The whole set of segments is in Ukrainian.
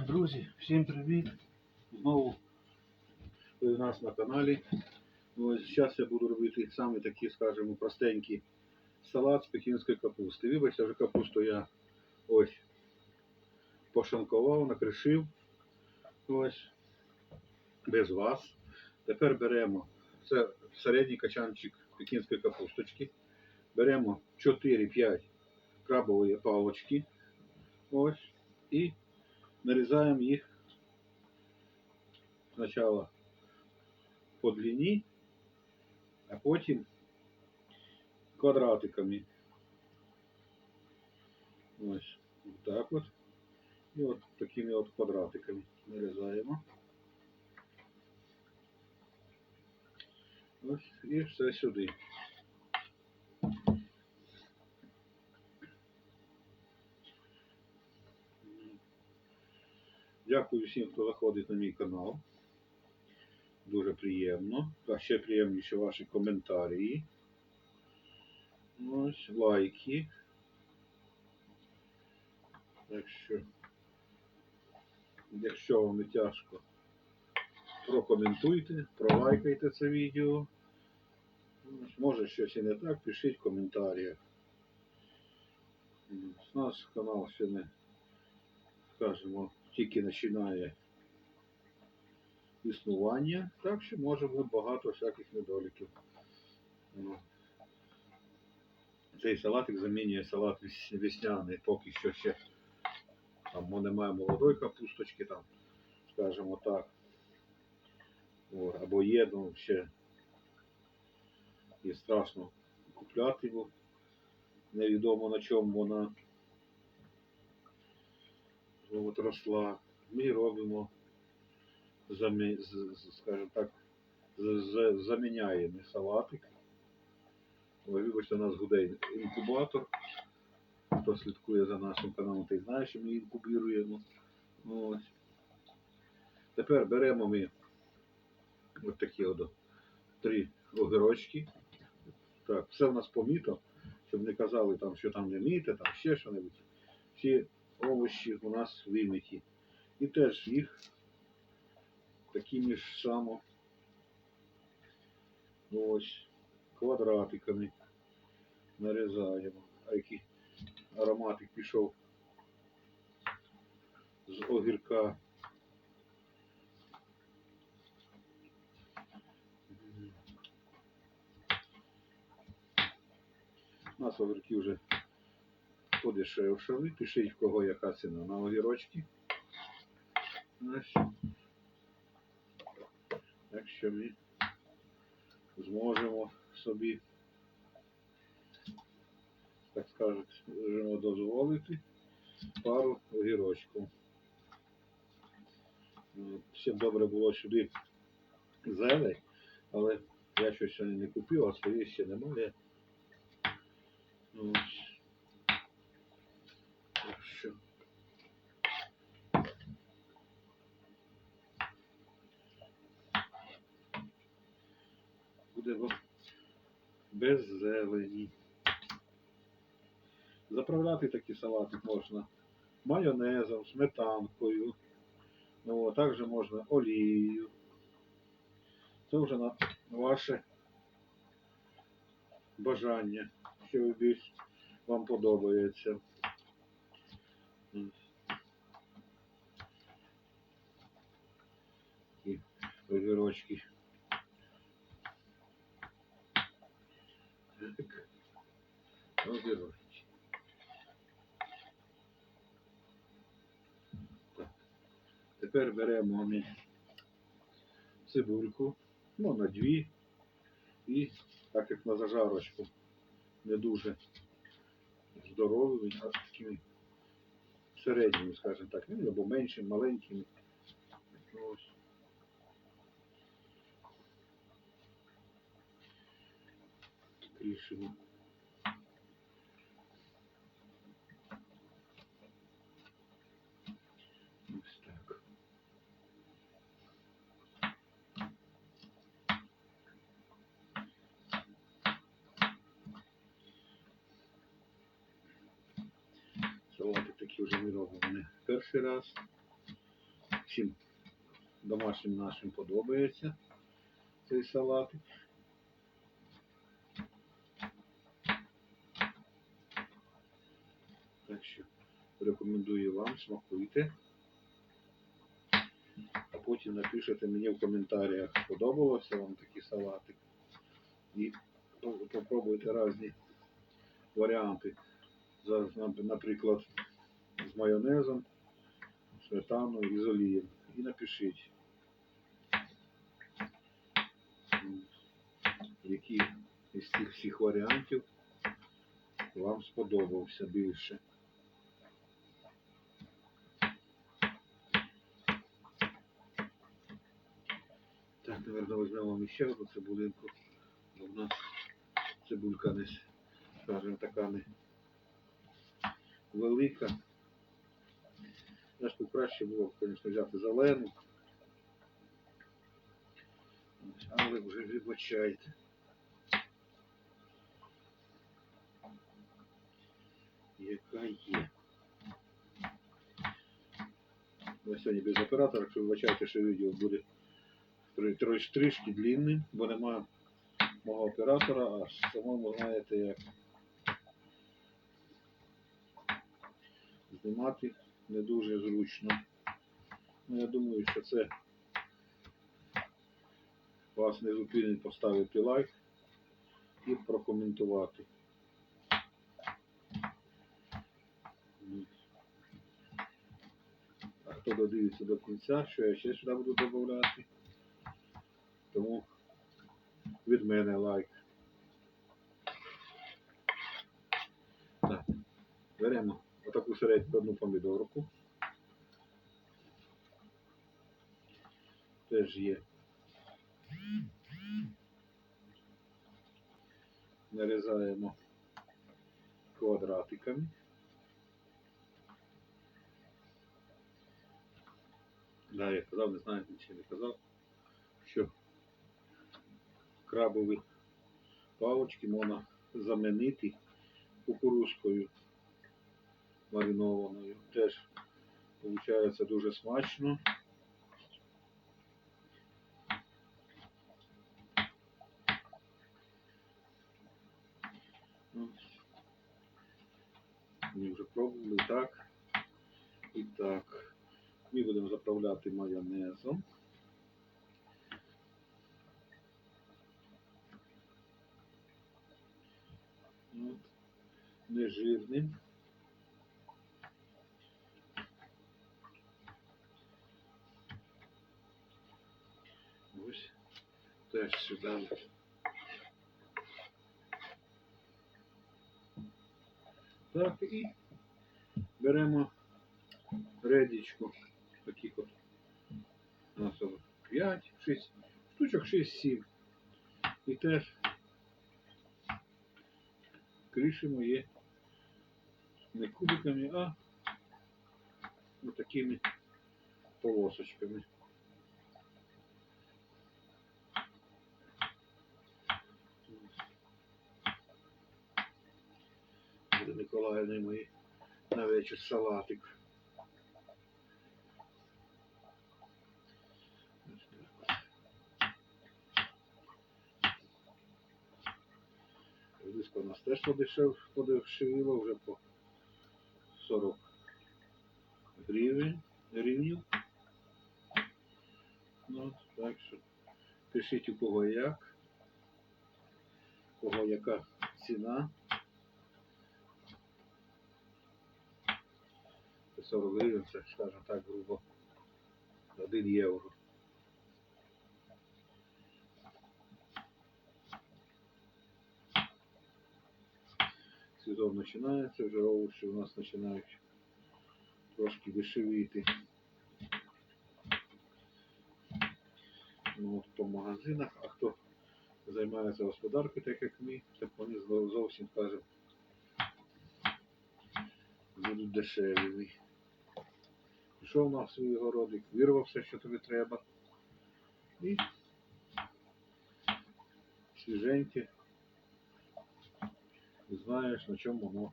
Друзі, всім привіт! Знову ви у нас на каналі. Ось зараз я буду робити саме такі, скажімо, простенький салат з пекінської капусти. Вибачте, вже капусту я ось пошанкував, накришив. Ось без вас. Тепер беремо це середній качанчик пекінської капусточки. Беремо 4-5 крабової палочки. Ось. І нарізаємо їх спочатку по длині, а потім квадратиками. Ось так от. І от такими от квадратиками нарізаємо. Ось і все сюди. Дякую всім, хто заходить на мій канал. Дуже приємно. А ще приємніше ваші коментарі. Ось, лайки. Так що, якщо вам не тяжко, прокоментуйте, пролайкайте це відео. Може щось і не так, пишіть в коментарях. Ось, Наш канал ще не, скажімо, тільки починає існування, так що може бути багато всяких недоліків. Ну, Цей салатик замінює салат вес- весняний, поки що ще там немає молодої капусточки, там, скажімо так. О, або є, ну ще і страшно купляти, бо невідомо на чому вона от росла. Ми робимо, скажімо так, заміняємо салатик. Вибачте, у нас гуде інкубатор. Хто слідкує за нашим каналом, той знає, що ми інкубіруємо. Ось. Тепер беремо ми от такі от три огірочки. Так, все в нас поміто, щоб не казали, там, що там не міте, там ще що-небудь. Всі овочі у нас вимиті. І теж їх такими ж само ось квадратиками нарізаємо. А який ароматик пішов з огірка. У нас огірки вже подешевшали. Пишіть, в кого яка ціна на огірочки. Ось. Так ми зможемо собі, так скажемо, дозволити пару огірочків. М, Ще добре було сюди зелень, але я щось сьогодні не купив, а своєї ще немає. Ось. Так що. Буде без зелені. Заправляти такі салати можна майонезом, сметанкою, ну, а також можна олією. Це вже на ваше бажання, що більш вам подобається. Такі огірочки. Тепер беремо ми цибульку, ну на дві. І так як на зажарочку не дуже здоровими, а такими середніми, скажімо так, ну, або меншими, маленькими. Ось. Рішимо. Салати такі вже не робимо не перший раз. всім домашнім нашим подобається цей салатик. Так що рекомендую вам, смакуйте. А потім напишете мені в коментарях, сподобався вам такий салатик. І по- попробуйте різні варіанти. За, на- наприклад, з майонезом, сметаною і з олієм. І напишіть, які із цих всіх варіантів вам сподобався більше. Так, наверное, візьмемо ще одну цибулинку. В нас цибулька не, скажімо, така не велика. Тут краще було, звісно, взяти зелену. Але вже вибачайте. Яка є. Ми сьогодні без оператора, якщо вибачайте, що відео буде трішки длинним, бо нема мого оператора, а самому знаєте як знімати не дуже зручно. Ну, я думаю, що це вас не зупинить поставити лайк і прокоментувати. А хто додивиться до кінця, що я ще сюди буду додавати. Тому від мене лайк. Так, беремо отаку середню одну помідорку. Теж є. Нарізаємо квадратиками. Да, я казав, не знаю, чи не казав, що крабові палочки можна замінити кукурузкою маринованою. Теж виходить дуже смачно. Ми вже пробували так. І так. Ми будемо заправляти майонезом. Нежирним. Ось теж сюди. Так, і беремо редічку, таких от у нас 5, 6, штучок 6-7. І теж кришимо є не кубиками, а такими полосочками. Мої на вечір салатик. Близько у нас теж подешев, подешевіло вже по 40 гривень, гривнів. Ну, так що пишіть у кого як, у кого яка ціна. 40 гривень, це, скажімо так, грубо 1 євро. Сезон починається, вже овочі у нас починають трошки дешевіти. Ну, по магазинах, а хто займається господаркою, так як ми, так вони зовсім кажуть, будуть дешеві. Пішов на свій городик, вирвався, що тобі треба. І свіженьке. Знаєш, на чому воно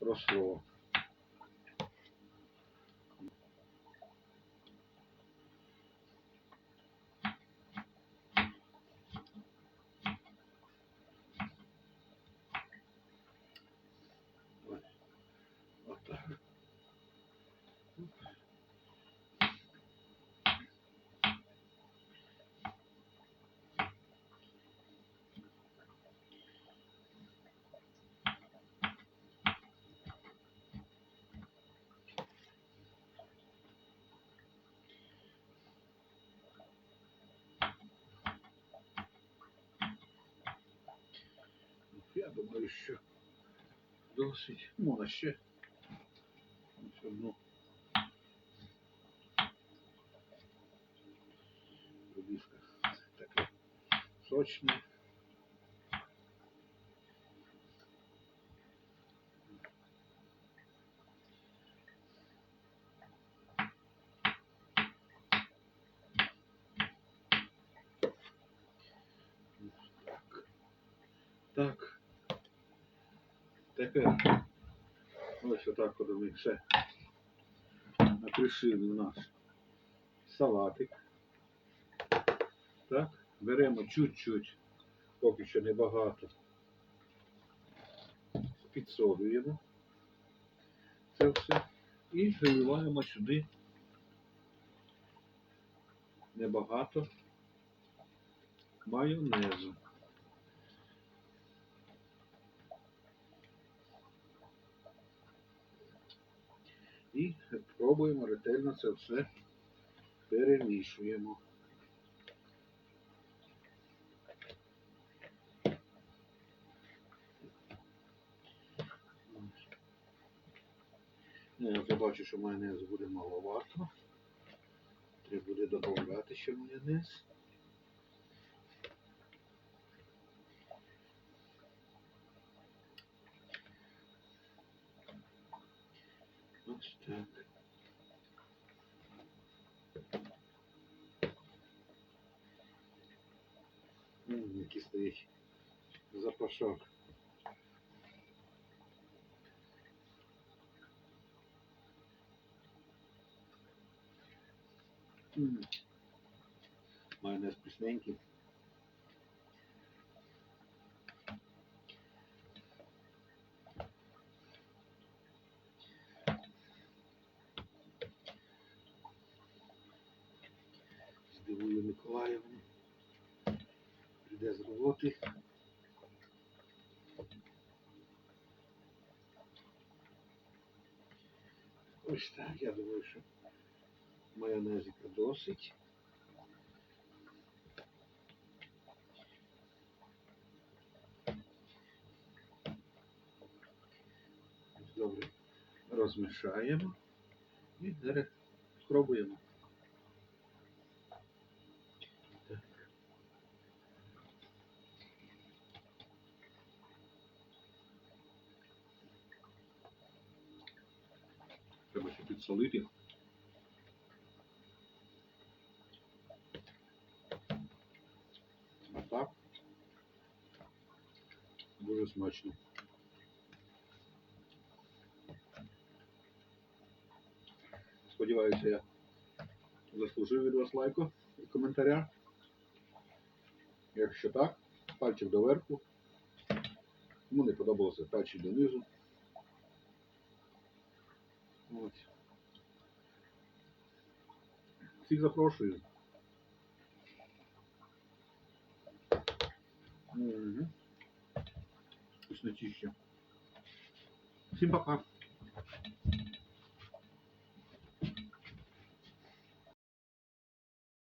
росло. Думаю, що досить. Можна ще. Ось одну. Рубішка таке сочне. Тепер ось отак от ми все накришили наш салатик. Так, беремо чуть-чуть, поки що небагато. Підсолюємо це все і виливаємо сюди небагато майонезу. І пробуємо ретельно це все перемішуємо. Я бачу, що майонез буде маловато. Треба буде додати ще майонез. Ось так. Який стоїть запашок. Майонез вкусненький. Ось так, я думаю, що майонезика досить. Добре, розмішаємо і зараз спробуємо. Так. Треба ще підсолити. Так. Дуже смачно. Сподіваюся, я заслужив від вас лайку і коментаря. Якщо так, пальчик доверху. Кому не подобалося пальчик донизу. Ось. Всіх запрошую. Угу. Вкуснотища. Всім пока.